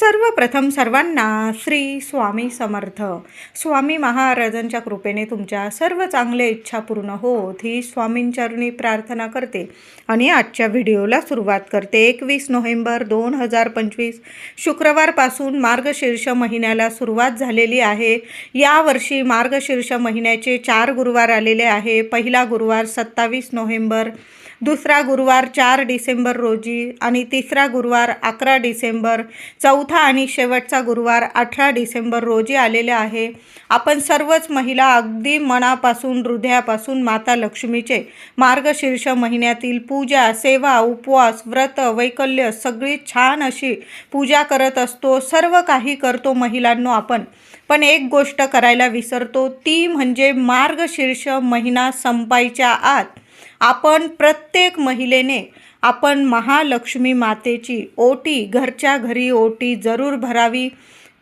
सर्वप्रथम सर्वांना श्री स्वामी समर्थ. स्वामी महाराजांच्या कृपेने तुमच्या सर्व चांगल्या इच्छा पूर्ण होत ही स्वामींचरणी प्रार्थना करते. आणि आजच्या व्हिडिओला सुरुवात करते. एकवीस नोव्हेंबर दोन हजार पंचवीस शुक्रवारपासून मार्गशीर्ष महिन्याला सुरुवात झालेली आहे. यावर्षी मार्गशीर्ष महिन्याचे चार गुरुवार आलेले आहे. पहिला गुरुवार सत्तावीस नोव्हेंबर दुसरा गुरुवार चार डिसेंबर रोजी आणि तिसरा गुरुवार अकरा डिसेंबर चौथा आणि शेवटचा गुरुवार अठरा डिसेंबर रोजी आलेले आहे. आपण सर्वच महिला अगदी मनापासून हृदयापासून माता लक्ष्मीचे मार्गशीर्ष महिन्यातील पूजा सेवा उपवास व्रत वैकल्य सगळी छान अशी पूजा करत असतो. सर्व काही करतो महिलांनो आपण. पण एक गोष्ट करायला विसरतो ती म्हणजे मार्गशीर्ष महिना संपायच्या आत आपण प्रत्येक महिलेने आपण महालक्ष्मी मातेची ओटी घरच्या घरी ओटी जरूर भरावी.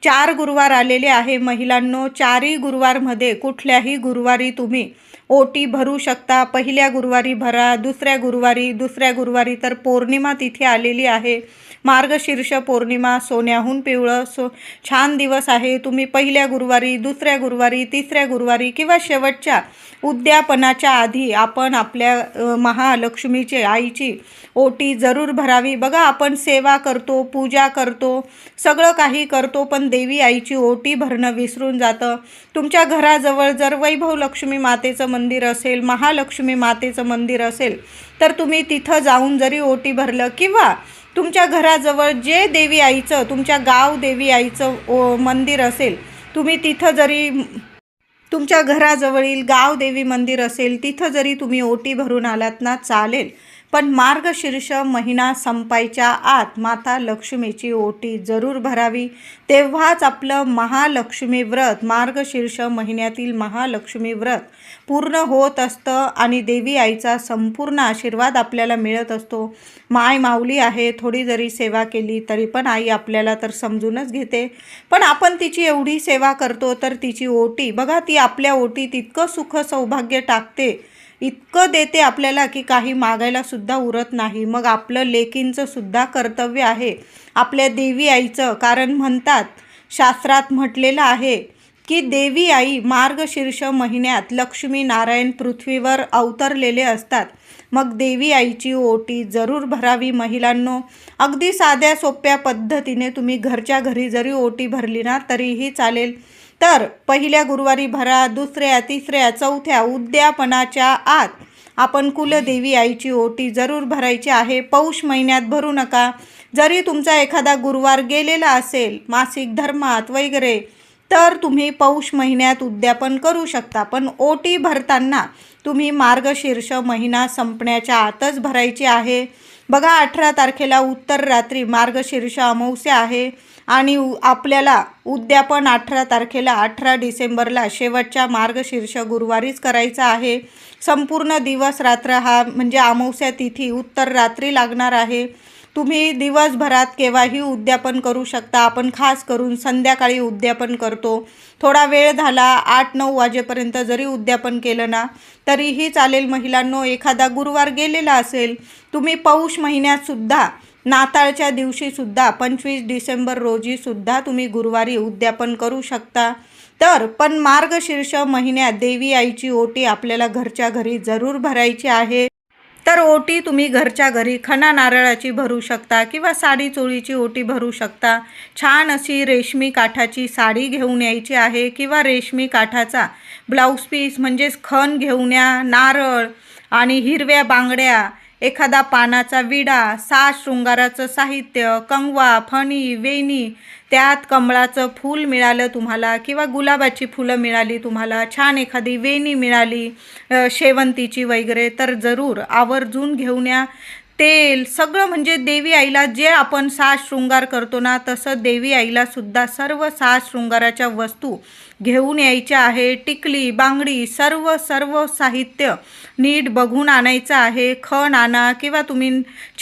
चार गुरुवार आलेले आहे महिलांनो. चारही गुरुवारमध्ये कुठल्याही गुरुवारी तुम्ही ओटी भरू शकता. पहिल्या गुरुवारी भरा दुसऱ्या गुरुवारी दुसऱ्या गुरुवारी तर पौर्णिमा तिथे आलेली आहे. मार्गशीर्ष पौर्णिमा सोन्याहून पिवळं सो छान दिवस आहे. तुम्ही पहिल्या गुरुवारी दुसऱ्या गुरुवारी तिसऱ्या गुरुवारी किंवा शेवटच्या उद्यापनाच्या आधी आपण आपल्या महालक्ष्मीचे आईची ओटी जरूर भरावी. बघा आपण सेवा करतो पूजा करतो सगळं काही करतो पण देवी आईची ओटी भरणं विसरून जातं. तुमच्या घराजवळ जर वैभव लक्ष्मी मातेचं मंदिर असेल महालक्ष्मी मातेचं मंदिर असेल तर तुम्ही तिथं जाऊन जरी ओटी भरलं किंवा तुमच्या घराजवळ जे देवी आईचं तुमच्या गाव देवी आईचं ओ मंदिर असेल तुम्ही तिथं जरी तुमच्या घराजवळील गाव देवी मंदिर असेल तिथं जरी तुम्ही ओटी भरून आलात ना चालेल. पण मार्गशीर्ष महिना संपायच्या आत माता लक्ष्मीची ओटी जरूर भरावी. तेव्हाच आपलं महालक्ष्मी व्रत मार्गशीर्ष महिन्यातील महालक्ष्मी व्रत पूर्ण होत असतं आणि देवी आईचा संपूर्ण आशीर्वाद आपल्याला मिळत असतो. माय माऊली आहे थोडी जरी सेवा केली तरी पण आई आपल्याला तर समजूनच घेते. पण आपण तिची एवढी सेवा करतो तर तिची ओटी बघा ती आपल्या ओटीत इतकं सुख सौभाग्य टाकते इतकं देते आपल्याला की काही मागायला सुद्धा उरत नाही. मग आपलं लेकींचं सुद्धा कर्तव्य आहे. आपल्या देवी आईचं कारण म्हणतात शास्त्रात म्हटलेलं आहे की देवी आई मार्गशीर्ष महिन्यात लक्ष्मी नारायण पृथ्वीवर अवतरलेले असतात. मग देवी आईची ओटी जरूर भरावी महिलांनो. अगदी साध्या सोप्या पद्धतीने तुम्ही घरच्या घरी जरी ओटी भरली ना तरीही चालेल. तर पहिल्या गुरुवारी भरा दुसऱ्या तिसऱ्या चौथ्या उद्यापनाच्या आत आपण कुलदेवी आईची ओटी जरूर भरायची आहे. पौष महिन्यात भरू नका. जरी तुमचा एखादा गुरुवार गेलेला असेल मासिक धर्मात वगैरे तर तुम्ही पौष महिन्यात उद्यापन करू शकता. पण ओटी भरताना तुम्ही मार्गशीर्ष महिना संपण्याच्या आतच भरायची आहे. बघा अठरा तारखेला उत्तर रात्री मार्गशीर्ष अमावस्या आहे आणि उ- आपल्याला उद्यापन अठरा तारखेला अठरा डिसेंबरला शेवटच्या मार्गशीर्ष गुरुवारीच करायचा आहे. संपूर्ण दिवस रात्र हा म्हणजे अमावस्या तिथी उत्तर रात्री लागणार आहे. तुम्ही दिवसभरात केव्हाही उद्यापन करू शकता. आपण खास करून संध्याकाळी उद्यापन करतो. थोडा वेळ झाला आठ नऊ वाजेपर्यंत जरी उद्यापन केलं ना तरीही चालेल महिलांनो एखादा गुरुवार गेलेला असेल तुम्ही पौष महिन्यातसुद्धा नाताळच्या दिवशीसुद्धा पंचवीस डिसेंबर रोजीसुद्धा तुम्ही गुरुवारी उद्यापन करू शकता. तर पण मार्गशीर्ष महिन्यात देवी आईची ओटी आपल्याला घरच्या घरी जरूर भरायची आहे. तर ओटी तुम्ही घरच्या घरी खणा नारळाची भरू शकता किंवा साडी चोळीची ओटी भरू शकता. छान अशी रेशमी काठाची साडी घेऊन यायची आहे किंवा रेशमी काठाचा ब्लाऊज पीस म्हणजेच खण घेऊन या नारळ आणि हिरव्या बांगड्या एखादा पानाचा विडा साज शृंगाराचं साहित्य कंगवा फणी वेणी त्यात कमळाचं फूल मिळालं तुम्हाला किंवा गुलाबाची फुलं मिळाली तुम्हाला छान एखादी वेणी मिळाली शेवंतीची वगैरे तर जरूर आवर्जून घेऊन या. तेल सगळं म्हणजे देवी आईला जे आपण साज शृंगार करतो ना तसं देवी आईला सुद्धा सर्व साज शृंगाराच्या वस्तू घेऊन यायच्या आहे. टिकली बांगडी सर्व सर्व साहित्य नीट बघून आणायचं आहे. खण आणा किंवा तुम्ही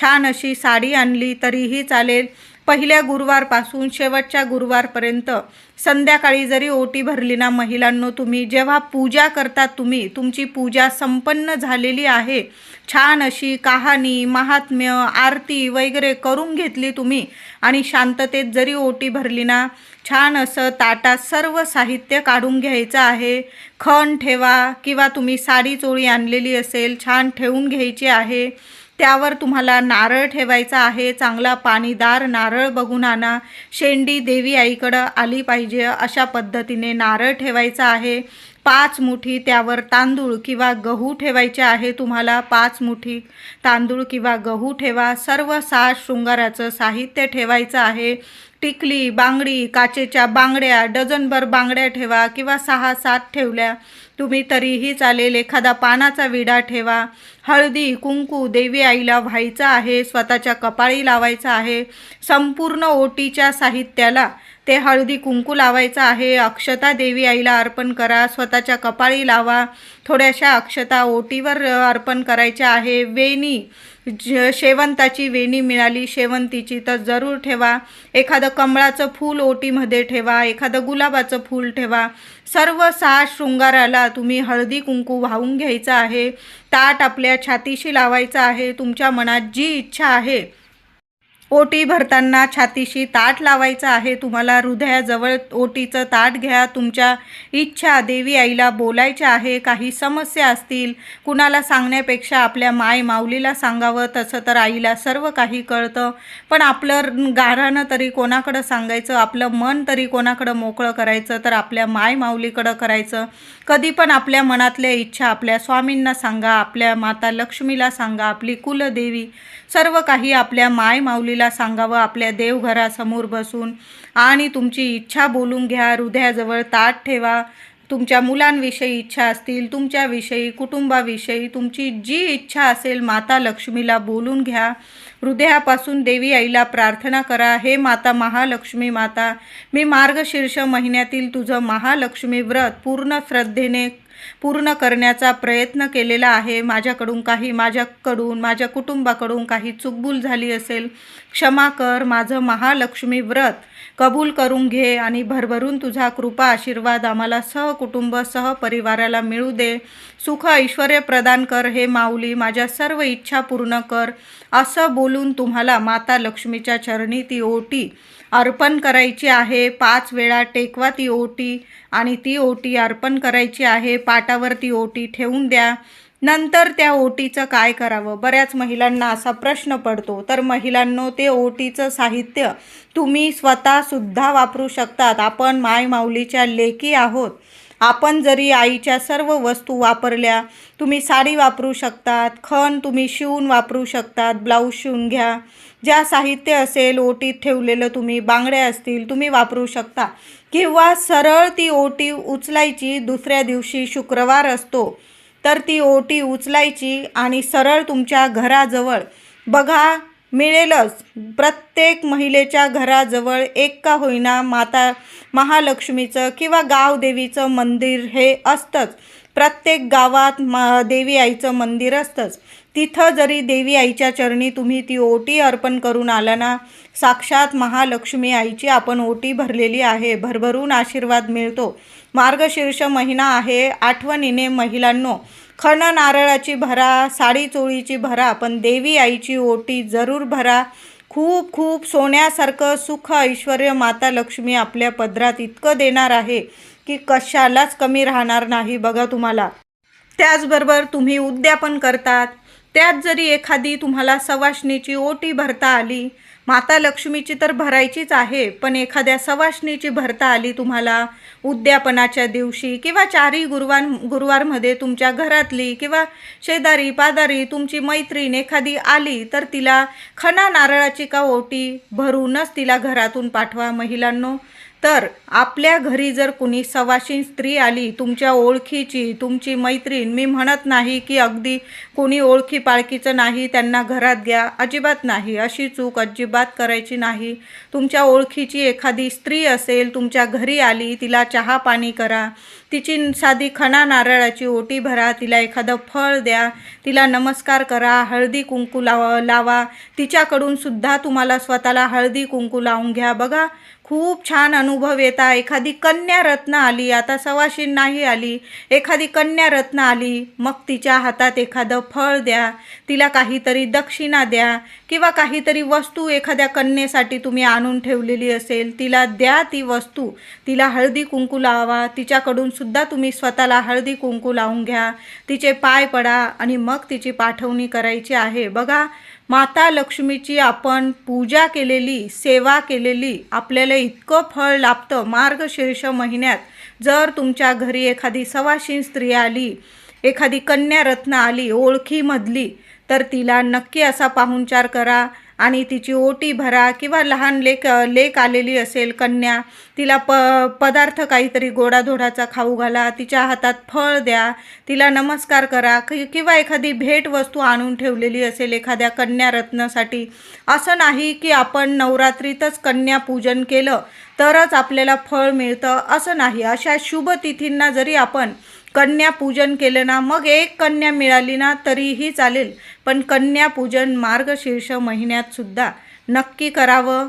छान अशी साडी आणली तरीही चालेल. पहिल्या गुरुवारपासून शेवटच्या गुरुवारपर्यंत संध्याकाळी जरी ओटी भरली ना महिलांनो तुम्ही जेव्हा पूजा करतात तुम्ही तुमची पूजा संपन्न झालेली आहे. छान अशी कहाणी महात्म्य आरती वगैरे करून घेतली तुम्ही आणि शांततेत जरी ओटी भरली ना छान असं ताटात सर्व साहित्य काढून घ्यायचं आहे. खण ठेवा किंवा तुम्ही साडी चोळी आणलेली असेल छान ठेवून घ्यायची आहे. त्यावर तुम्हाला नारळ ठेवायचा आहे. चांगला पाणीदार नारळ बघून आणा. शेंडी देवी आईकडं आली पाहिजे अशा पद्धतीने नारळ ठेवायचा आहे. पाच मुठी त्यावर तांदूळ किंवा गहू ठेवायचे आहे. तुम्हाला पाच मुठी तांदूळ किंवा गहू ठेवा. सर्व साज शृंगाराचं साहित्य ठेवायचं आहे. टिकली बांगडी काचेच्या बांगड्या डझनभर बांगड्या ठेवा किंवा सहा सात ठेवल्या. तुम्ही तरीही चालेल एखादा पानाचा विडा ठेवा. हळदी कुंकू देवी आईला व्हायचं आहे स्वतःच्या कपाळी लावायचं आहे. संपूर्ण ओटीच्या साहित्याला ते हळदी कुंकू लावायचं आहे. अक्षता देवी आईला अर्पण करा स्वतःच्या कपाळी लावा. थोड्याशा अक्षता ओटीवर अर्पण करायच्या आहे. वेणी ज शेवंताची वेणी मिळाली शेवंतीची तर जरूर ठेवा. एखादं कमळाचं फूल ओटीमध्ये ठेवा एखादं गुलाबाचं फूल ठेवा. सर्व सहा शृंगाराला तुम्ही हळदी कुंकू वाहून घ्यायचं आहे. ताट आपल्या छातीशी लावायचं आहे. तुमच्या मनात जी इच्छा आहे ओटी भरताना छातीशी ताट लावायचं आहे. तुम्हाला हृदयाजवळ ओटीचं ताट घ्या. तुमच्या इच्छा देवी आईला बोलायच्या आहे. काही समस्या असतील कुणाला सांगण्यापेक्षा आपल्या माय माऊलीला सांगावं. तसं तर आईला सर्व काही कळतं. पण आपलं गारानं तरी कोणाकडं सांगायचं? आपलं मन तरी कोणाकडं मोकळं करायचं? तर आपल्या माय माऊलीकडं करायचं. कधी पण आपल्या मनातल्या इच्छा आपल्या स्वामींना सांगा. आपल्या माता लक्ष्मीला सांगा. आपली कुलदेवी. सर्व काही आपल्या माय देवीला सांगावं आपल्या देवघरासमोर बसून. आणि तुमची इच्छा बोलून घ्या हृदयाजवळ ताट ठेवा. तुमच्या मुलांविषयी इच्छा असतील तुमच्याविषयी कुटुंबाविषयी तुमची जी इच्छा असेल माता लक्ष्मीला बोलून घ्या. हृदयापासून देवी आईला प्रार्थना करा हे माता महालक्ष्मी माता मी मार्गशीर्ष महिन्यातील तुझं महालक्ष्मी व्रत पूर्ण श्रद्धेने पूर्ण करण्याचा प्रयत्न केलेला आहे. माझ्याकडून काही माझ्याकडून माझ्या कुटुंबाकडून काही चुकबूल झाली असेल क्षमा कर माझं महालक्ष्मी व्रत. कबूल करून घे आणि भरभरून तुझा कृपा आशीर्वाद आम्हाला सहकुटुंब सहपरिवाराला मिळू दे. सुख ऐश्वर प्रदान कर हे माऊली माझ्या सर्व इच्छा पूर्ण कर. असं बोलून तुम्हाला माता लक्ष्मीच्या चरणी ती ओटी अर्पण करायची आहे. पाच वेळा टेकवा ती ओटी आणि ती ओटी अर्पण करायची आहे. पाटावर ती ओटी ठेवून द्या. नंतर त्या ओटीचं काय करावं? बऱ्याच महिलांना असा प्रश्न पडतो. तर महिलांनो ते ओटीचं साहित्य तुम्ही स्वतःसुद्धा वापरू शकतात. आपण माय माऊलीच्या लेकी आहोत. आपण जरी आईच्या सर्व वस्तू वापरल्या तुम्ही साडी वापरू शकतात खण तुम्ही शिवून वापरू शकतात ब्लाऊज शिवून घ्या. ज्या साहित्य असेल ओटीत ठेवलेलं तुम्ही बांगड्या असतील तुम्ही वापरू शकता. किंवा सरळ ती ओटी उचलायची दुसऱ्या दिवशी शुक्रवार असतो. तर ती ओटी उचलायची आणि सरळ तुमच्या घराजवळ. बघा मिळेलच. प्रत्येक महिलेच्या घराजवळ एक का होईना माता महालक्ष्मीचं किंवा गावदेवीचं मंदिर हे असतंच. प्रत्येक गावात मा देवी आईचं मंदिर असतंच. तिथं जरी देवी आईच्या चरणी तुम्ही ती ओटी अर्पण करून आला ना साक्षात महालक्ष्मी आईची आपण ओटी भरलेली आहे. भरभरून आशीर्वाद मिळतो. मार्गशीर्ष महिना आहे. आठवणीने महिलांनो खण नारळाची भरा साडी चोळीची भरा पण देवी आईची ओटी जरूर भरा. खूप खूप सोन्यासारखं सुख ऐश्वर माता लक्ष्मी आपल्या पदरात इतकं देणार आहे की कशालाच कमी राहणार नाही बघा तुम्हाला. त्याचबरोबर तुम्ही उद्यापन करतात. त्यात जरी एखादी तुम्हाला सवाशणीची ओटी भरता आली माता लक्ष्मीची तर भरायचीच आहे पण एखाद्या सवाष्णीची भरता आली तुम्हाला? उद्यापनाच्या दिवशी किंवा चारही गुरुवार गुरुवारमध्ये तुमच्या घरातली किंवा शेजारी पादारी तुमची मैत्रीण एखादी आली तर तिला खणा नारळाची का ओटी? भरूनच तिला घरातून पाठवा महिलांनो. तर आपल्या घरी जर कुणी सवाशीण स्त्री आली तुमच्या ओळखीची तुमची मैत्रीण मी म्हणत नाही की अगदी कोणी ओळखी पाळखीचं नाही त्यांना घरात घ्या अजिबात नाही अशी चूक अजिबात करायची नाही. तुमच्या ओळखीची एखादी स्त्री असेल तुमच्या घरी आली तिला चहा पाणी करा तिची साधी खणा नारळाची ओटी भरा तिला एखादं फळ द्या तिला नमस्कार करा हळदी कुंकू लावा लावा. तिच्याकडून सुद्धा तुम्हाला स्वतःला हळदी कुंकू लावून घ्या. बघा खूप छान अनुभव येता एखादी कन्या रत्न आली आता सवाशीन नाही आली एखादी कन्या रत्न आली मग तिच्या हातात एखादं फळ द्या तिला काहीतरी दक्षिणा द्या किंवा काहीतरी वस्तू एखाद्या कन्येसाठी तुम्ही आणून ठेवलेली असेल तिला द्या ती वस्तू. तिला हळदी कुंकू लावा तिच्याकडून सुद्धा तुम्ही स्वतःला हळदी कुंकू लावून घ्या. तिचे पाय पडा आणि मग तिची पाठवणी करायची आहे. बघा माता लक्ष्मीची आपण पूजा केलेली सेवा केलेली आपल्याला इतकं फळ लाभतं मार्गशीर्ष महिन्यात. जर तुमच्या घरी एखादी सवाशीन स्त्री आली एखादी कन्या रत्न आली ओळखीमधली तर तिला नक्की असा पाहुणचार करा. आणि तिची ओटी भरा किंवा लहान लेक लेक आलेली असेल कन्या तिला प पदार्थ काहीतरी गोडाधोडाचा खाऊ घाला तिच्या हातात फळ द्या तिला नमस्कार करा कि किंवा एखादी भेटवस्तू आणून ठेवलेली असेल एखाद्या कन्या रत्नासाठी. असं नाही की आपण नवरात्रीतच कन्या पूजन केलं तरच आपल्याला फळ मिळतं असं नाही. अशा शुभ तिथींना जरी आपण कन्या पूजन केलं ना मग एक कन्या मिळाली ना तरीही चालेल. पण कन्या पूजन मार्गशीर्ष महिन्यातसुद्धा नक्की करावं.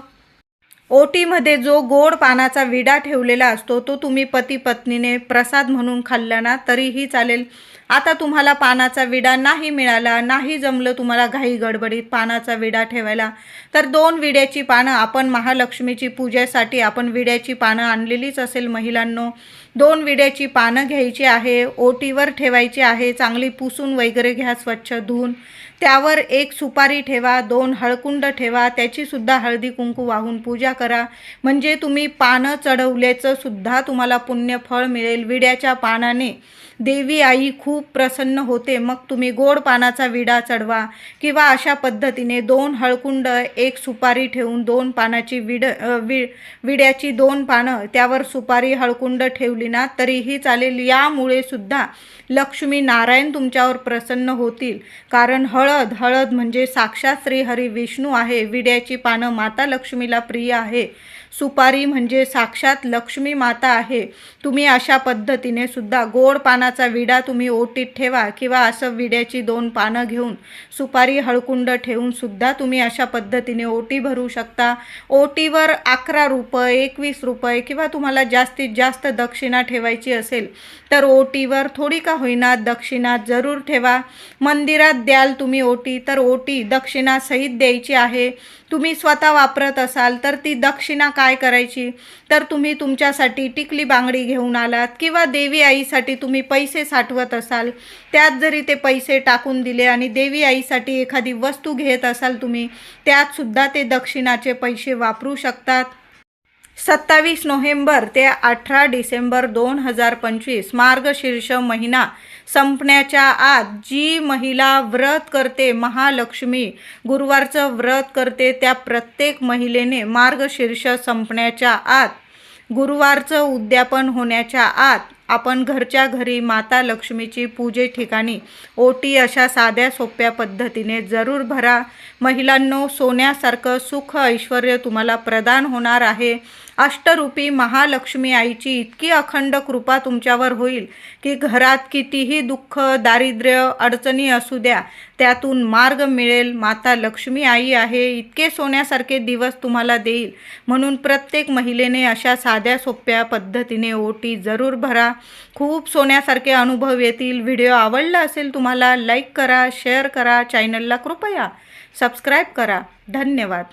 ओटीमध्ये जो गोड पानाचा विडा ठेवलेला असतो तो तुम्ही पती पत्नीने प्रसाद म्हणून खाल्ला ना तरीही चालेल. आता तुम्हाला पानाचा विडा नाही मिळाला नाही जमलं तुम्हाला घाई गडबडीत पानाचा विडा ठेवायला तर दोन विड्याची पानं आपण महालक्ष्मीची पूजेसाठी आपण विड्याची पानं आणलेलीच असेल महिलांनो. दोन विड्याची पानं घ्यायची आहे ओटीवर ठेवायची आहे चांगली पुसून वगैरे घ्या स्वच्छ धुवून. त्यावर एक सुपारी ठेवा दोन हळकुंड ठेवा त्याचीसुद्धा हळदी कुंकू वाहून पूजा करा. म्हणजे तुम्ही पानं चढवल्याचं सुद्धा तुम्हाला पुण्य फळ मिळेल विड्याच्या पानाने. देवी आई खूप प्रसन्न होते. मग तुम्ही गोड पानाचा विडा चढवा किंवा अशा पद्धतीने दोन हळकुंड एक सुपारी ठेवून दोन पानाची विड वि विड्याची दोन पानं त्यावर सुपारी हळकुंड ठेवली ना तरीही चालेल. यामुळे सुद्धा लक्ष्मी नारायण तुमच्यावर प्रसन्न होतील. कारण हळद हळद म्हणजे साक्षात श्रीहरी विष्णू आहे. विड्याची पानं माता लक्ष्मीला प्रिय आहे. सुपारी म्हणजे साक्षात लक्ष्मी माता आहे. तुम्ही अशा पद्धतीने सुद्धा गोड पानाचा विडा तुम्ही ओटीत ठेवा किंवा असं विड्याची दोन पानं घेऊन सुपारी हळकुंड ठेवून सुद्धा तुम्ही अशा पद्धतीने ओटी भरू शकता. ओटीवर अकरा रुपये एकवीस रुपये किंवा तुम्हाला जास्तीत जास्त दक्षिणा ठेवायची असेल तर ओटीवर थोडी का होईना दक्षिणा जरूर ठेवा. मंदिरात द्याल तुम्ही ओटी तर ओटी दक्षिणा सहित द्यायची आहे. तुम्ही स्वतः वापरत असाल तर ती दक्षिणा काय करायची? तर तुम्ही तुमच्यासाठी टिकली बांगडी घेऊन आलात किंवा देवी आईसाठी तुम्ही पैसे साठवत असाल त्यात जरी ते पैसे टाकून दिले आणि देवी आईसाठी एखादी वस्तू घेत असाल तुम्ही त्यात सुद्धा ते दक्षिणाचे पैसे वापरू शकतात. सत्तावीस नोव्हेंबर ते अठरा डिसेंबर दोन हजार पंचवीस मार्गशीर्ष महिना संपण्याच्या आत जी महिला व्रत करते महालक्ष्मी गुरुवारचं व्रत करते त्या प्रत्येक महिलेने मार्गशीर्ष संपण्याच्या आत गुरुवारचं उद्यापन होण्याच्या आत आपण घरच्या घरी माता लक्ष्मीची पूजे ठिकाणी ओटी अशा साध्या सोप्या पद्धतीने जरूर भरा. महिलांनो सोन्यासारखं सुख ऐश्वर तुम्हाला प्रदान होणार आहे. अष्टरूपी महालक्ष्मी आईची इतकी अखंड कृपा तुमच्यावर होईल की घरात कितीही दुःख दारिद्र्य अडचणी असू द्या त्यातून मार्ग मिळेल. माता लक्ष्मी आई आहे इतके सोन्यासारखे दिवस तुम्हाला देईल. म्हणून प्रत्येक महिलेने अशा साध्या सोप्या पद्धतीने ओटी जरूर भरा. खूप सोन्यासारखे अनुभव येतील. व्हिडिओ आवडला असेल तुम्हाला लाईक करा शेअर करा चॅनलला कृपया सबस्क्राईब करा. धन्यवाद.